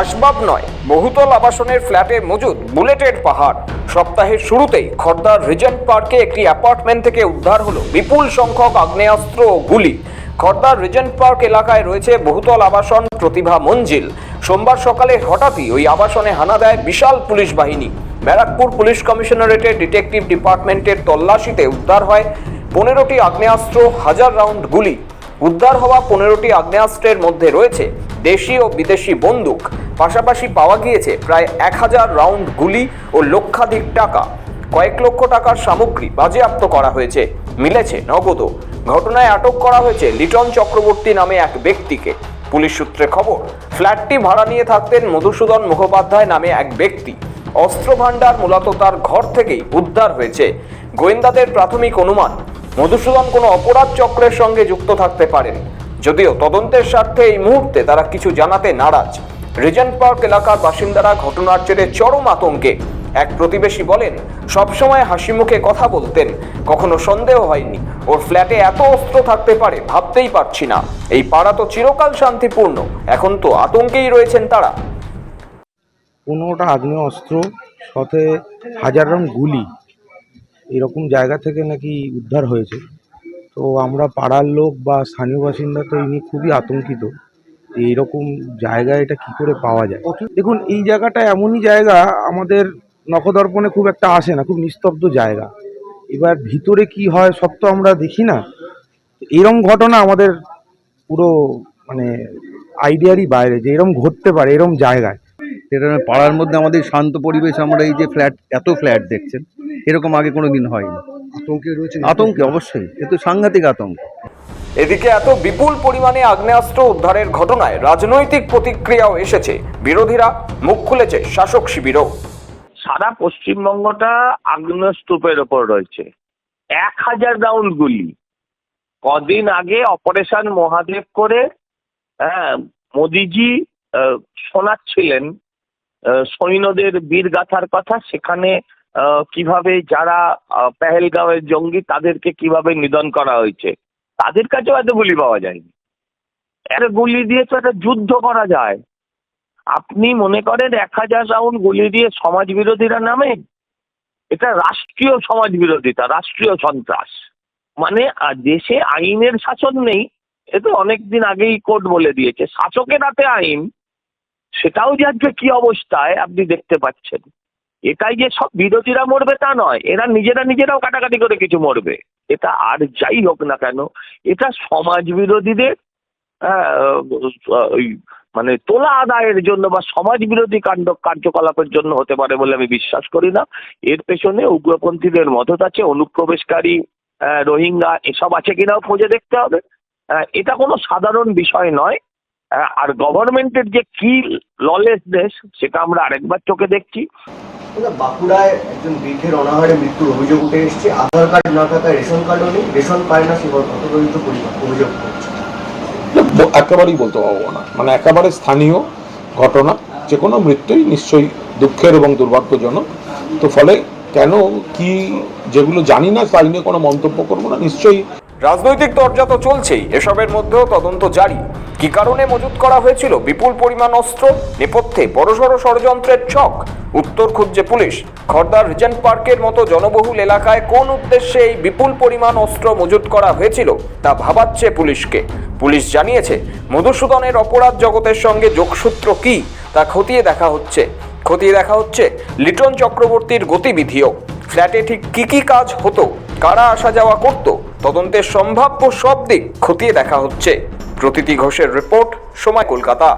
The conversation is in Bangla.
আসবাব নয়, বহুতল আবাসনের ফ্ল্যাটে মজুদ বুলেটের পাহাড়। সপ্তাহের শুরুতেই খর্দার রিজেন্ট পার্কে একটি অ্যাপার্টমেন্ট থেকে উদ্ধার হলো বিপুল সংখ্যক আগ্নেয়াস্ত্র ও গুলি। খর্দার রিজেন্ট পার্ক এলাকায় রয়েছে বহুতল আবাসন প্রতিভা মঞ্জিল। সোমবার সকালে হঠাৎই ওই আবাসনে হানা দেয় বিশাল পুলিশ বাহিনী। ব্যারাকপুর পুলিশ কমিশনারেটের ডিটেকটিভ ডিপার্টমেন্টের তল্লাশিতে উদ্ধার হয় পনেরোটি আগ্নেয়াস্ত্র, হাজার রাউন্ড গুলি। উদ্ধার হওয়া পনেরোটি আগ্নেয়াস্ত্রের মধ্যে রয়েছে দেশি ও বিদেশি বন্দুক। পাশাপাশি পাওয়া গিয়েছে প্রায় এক হাজার রাউন্ড গুলি ও লক্ষাধিক টাকা। কয়েক লক্ষ টাকার সামগ্রী বাজেয়াপ্ত করা হয়েছে। মিলেছে নগদও। ঘটনায় আটক করা হয়েছে লিটন চক্রবর্তী নামে এক ব্যক্তিকে। পুলিশ সূত্রে খবর, ফ্ল্যাটটি ভাড়া নিয়ে থাকতেন মধুসূদন মুখোপাধ্যায় নামে এক ব্যক্তি। অস্ত্র ভাণ্ডার মূলত তার ঘর থেকেই উদ্ধার হয়েছে। গোয়েন্দাদের প্রাথমিক অনুমান মধুসূদন কোনো অপরাধ চক্রের সঙ্গে যুক্ত থাকতে পারেন। যদিও তদন্তের স্বার্থে এই মুহূর্তে তারা কিছু জানাতে নারাজ। রিজেন্ট পার্ক এলাকার বাসিন্দারা ঘটনার জেরে চরম আতঙ্কে। এক প্রতিবেশী বলেন, সবসময় হাসি মুখে কথা বলতেন, কখনো সন্দেহ হয়নি। ওর ফ্ল্যাটে এত অস্ত্র থাকতে পারে, ভাবতেই পারছি না। এই পাড়া তো চিরকাল শান্তিপূর্ণ, এখন তো আতঙ্কেই রয়েছেন তারা। পনেরোটা আগ্নেয় অস্ত্র সাথে হাজার রাউন্ড গুলি। এরকম জায়গা থেকে নাকি উদ্ধার হয়েছে। তো আমরা পাড়ার লোক বা স্থানীয় বাসিন্দা তো এই খুবই আতঙ্কিত যে এরকম জায়গায় এটা কি করে পাওয়া যায়। দেখুন, এই জায়গাটা এমনই জায়গা, আমাদের নখদর্পণে খুব একটা আসে না, খুব নিস্তব্ধ জায়গা। এবার ভিতরে কি হয় সব তো আমরা দেখি না। এরম ঘটনা আমাদের পুরো মানে আইডিয়ারই বাইরে যে এরম ঘটতে পারে, এরম জায়গায়। সেটা পাড়ার মধ্যে আমাদের শান্ত পরিবেশ, আমরা এই যে ফ্ল্যাট, এত ফ্ল্যাট দেখছেন। এরকম আগে কোনো দিন হয়নি। আতঙ্কে রয়েছে আতঙ্কে অবশ্যই। এ তো সাংঘাতিক আতঙ্ক। এদিকে এত বিপুল পরিমাণে আগ্নেয়াস্ত্র উদ্ধারের ঘটনায় রাজনৈতিক প্রতিক্রিয়াও এসেছে। বিরোধীরা মুখ খুলেছে শাসক শিবিরও। সারা পশ্চিমবঙ্গটা আগ্নেয়স্তূপের ওপর রয়েছে। এক হাজার রাউন্ড গুলি। কদিন আগে অপারেশন মহাদেব করে হ্যাঁ মোদিজি আহ, শোনাচ্ছিলেন আহ, সৈন্যদের বীর গাথার কথা। সেখানে কীভাবে যারা পেহেলগাঁওয়ের জঙ্গি, তাদেরকে কীভাবে নিধন করা হয়েছে? তাদের কাছেও এত গুলি পাওয়া যায়নি। একটা গুলি দিয়ে তো একটা যুদ্ধ করা যায়। আপনি মনে করেন এক হাজার রাউন্ড গুলি দিয়ে সমাজ বিরোধীরা নামে? এটা রাষ্ট্রীয় সমাজ বিরোধিতা রাষ্ট্রীয় সন্ত্রাস। মানে দেশে আইনের শাসন নেই, এ তো অনেকদিন আগেই কোর্ট বলে দিয়েছে। শাসকের হাতে আইন, সেটাও যে আজকে কি অবস্থায়, আপনি দেখতে পাচ্ছেন। এটাই যে সব বিরোধীরা মরবে তা নয়, এরা নিজেরা নিজেরাও কাটাকাটি করে কিছু মরবে। এটা আর যাই হোক না কেন, এটা সমাজ বিরোধীদের ওই মানে তোলা আদায়ের জন্য বা সমাজ বিরোধী কাণ্ড কার্যকলাপের জন্য হতে পারে বলে আমি বিশ্বাস করি না। এর পেছনে উগ্রপন্থীদের মদত আছে, অনুপ্রবেশকারী রোহিঙ্গা, এসব আছে কিনাও খুঁজে দেখতে হবে। এটা কোনো সাধারণ বিষয় নয়। আর গভর্নমেন্টের যে কি ললেসনেস সেটা আমরা আরেকবার চোখে দেখছি। বাঁকুড়ায় একজন বৃদ্ধের অনাহারে মৃত্যুর অভিযোগ উঠে এসেছে। আধার কার্ড না থাকায় রেশন কার্ডও নেই। রেশন পায় না সে হতদরিদ্র পরিবার, অভিযোগ একেবারেই বলতে পারব না। মানে একেবারে স্থানীয় ঘটনা, যে কোনো মৃত্যুই নিশ্চয়ই দুঃখের এবং দুর্ভাগ্যজনক। তো ফলে কেন, কি, যেগুলো জানি না, তাই নিয়ে কোনো মন্তব্য করব না। নিশ্চয়ই রাজনৈতিক দরজা তো চলছেই, এসবের মধ্যেও তদন্ত জারি। কি কারণে মজুত করা হয়েছিল? বিপুল পরিমাণ অস্ত্র? নেপথ্যে বড়সড় ষড়যন্ত্রের ছক? উত্তর খুঁজছে পুলিশ। খর্দার রিজেন্ট পার্কের মতো জনবহুল এলাকায় কোন উদ্দেশ্যে এই বিপুল পরিমাণ অস্ত্র মজুত করা হয়েছিল, তা ভাবাচ্ছে পুলিশকে। পুলিশ জানিয়েছে, মধুসূদনের অপরাধ জগতের সঙ্গে যোগসূত্র কি? তা খতিয়ে দেখা হচ্ছে। খতিয়ে দেখা হচ্ছে লিটন চক্রবর্তীর গতিবিধিও। ফ্ল্যাটে ঠিক কি কি কাজ হতো? কারা আসা যাওয়া করত? তদন্তের সম্ভাব্য সব দিক খতিয়ে দেখা হচ্ছে। প্রতীতি ঘোষের রিপোর্ট সময় কলকাতা।